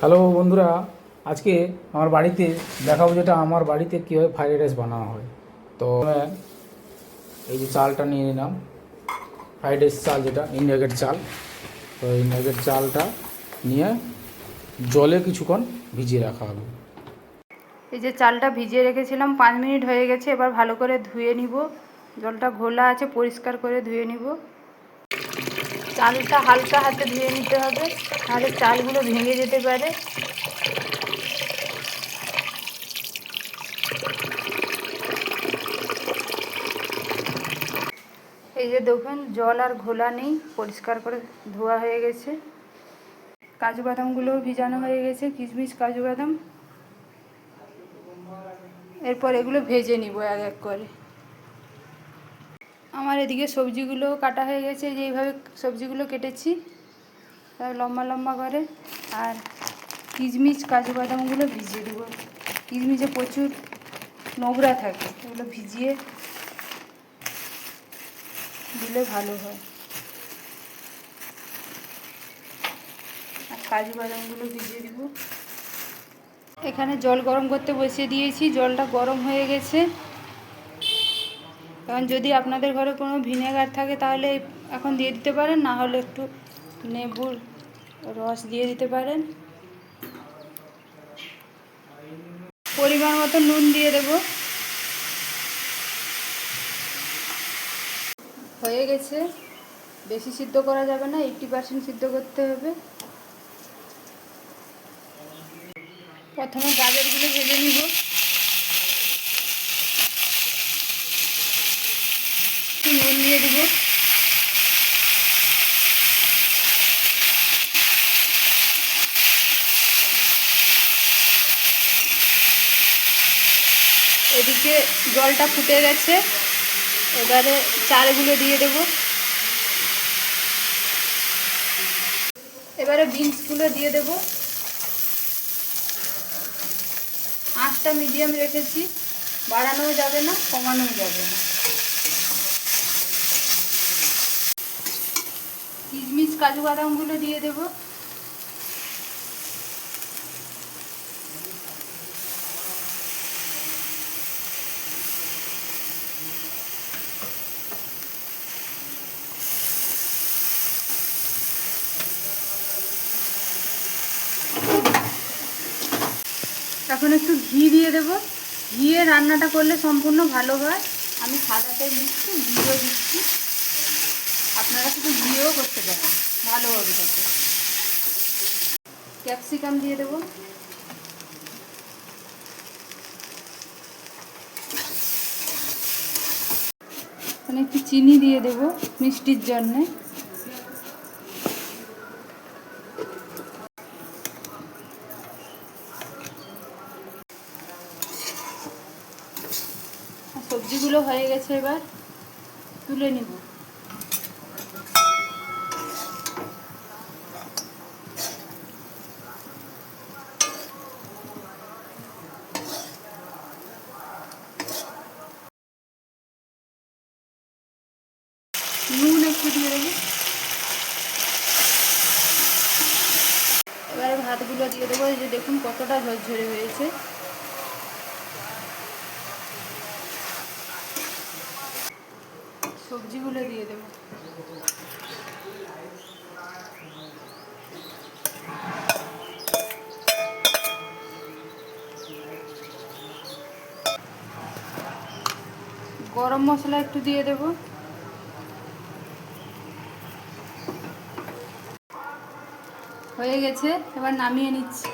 Hello বন্ধুরা, আজকে আমার বাড়িতে দেখাবো যেটা আমার বাড়িতে কীভাবে ফ্রাইড রাইস বানানো হয়। তো এই যে চালটা নিয়ে নিলাম। ফ্রাইড রাইস চাল যেটা ইন্ডিয়াগেট চাল। তো ইন্ডিয়াগেট চালটা নিয়ে জলে কিছুক্ষণ ভিজিয়ে রাখা হবে। এই যে চালটা ভিজিয়ে রেখেছিলাম, পাঁচ মিনিট হয়ে গেছে। এবার ভালো করে ধুয়ে নিব। জলটা ঘোলা আছে, পরিষ্কার করে ধুয়ে নিব। চালটা হালকা হাতে ধুয়ে নিতে হবে, নাহলে চালগুলো ভেঙে যেতে পারে। এই যে দেখুন, জল আর ঘোলা নেই, পরিষ্কার করে ধোয়া হয়ে গেছে। কাজু বাদামগুলোও ভিজানো হয়ে গেছে, কিশমিশ, কাজু বাদাম। এরপর এগুলো ভেজে নিব এক এক করে। আমার এদিকে সবজিগুলো কাটা হয়ে গেছে, যে এইভাবে সবজিগুলো কেটেছি। লম্বা লম্বা করে। আর কিচমিচ কাজু বাদামগুলো ভিজিয়ে দেবো। কিচমিচে প্রচুর নোংরা থাকে, এগুলো ভিজিয়ে দিলে ভালো হয়। আর কাজু বাদামগুলো ভিজিয়ে দিব। এখানে জল গরম করতে বসিয়ে দিয়েছি, জলটা গরম হয়ে গেছে। কারণ যদি আপনাদের ঘরে কোনো ভিনেগার থাকে তাহলে এখন দিয়ে দিতে পারেন, না হলে একটু লেবুর রস দিয়ে দিতে পারেন। পরিমাণ মতো নুন দিয়ে দেব। হয়ে গেছে। বেশি সিদ্ধ করা যাবে না, এইটটি পার্সেন্ট সিদ্ধ করতে হবে। প্রথমে গাজরগুলো ভেজে নিব। একটু নুন দিয়ে দিব। এদিকে জলটা ফুটে গেছে। এবারে চালগুলো দিয়ে দেব। এবারে বিনসগুলো দিয়ে দেবো। আঁচটা মিডিয়াম রেখেছি। বাড়ানোও যাবে না, কমানোও যাবে না। কিশমিশ কাজু বাদামগুলো দিয়ে দেব। এখন একটু ঘি দিয়ে দেব। ঘিয়ে রান্নাটা করলে সম্পূর্ণ ভালো হয়। আমি সাদাটাই দিচ্ছি ঘিও দিচ্ছি। আপনারা শুধু ঘিও করতে পারেন ভালো হবে তাতে ক্যাপসিকাম দিয়ে দেব। মানে একটু চিনি দিয়ে দেব মিষ্টির জন্যে। সবজিগুলো হয়ে গেছে এবার, তুলে নিব। নুন একটু দিয়ে দেবো। এবারে ভাতগুলো দিয়ে দেবো। এই যে দেখুন কতটা ঝরঝরে হয়েছে। সবজিগুলো দিয়ে দেব। গরম মশলা একটু দিয়ে দেব। হয়ে গেছে এবার নামিয়ে নিচ্ছি।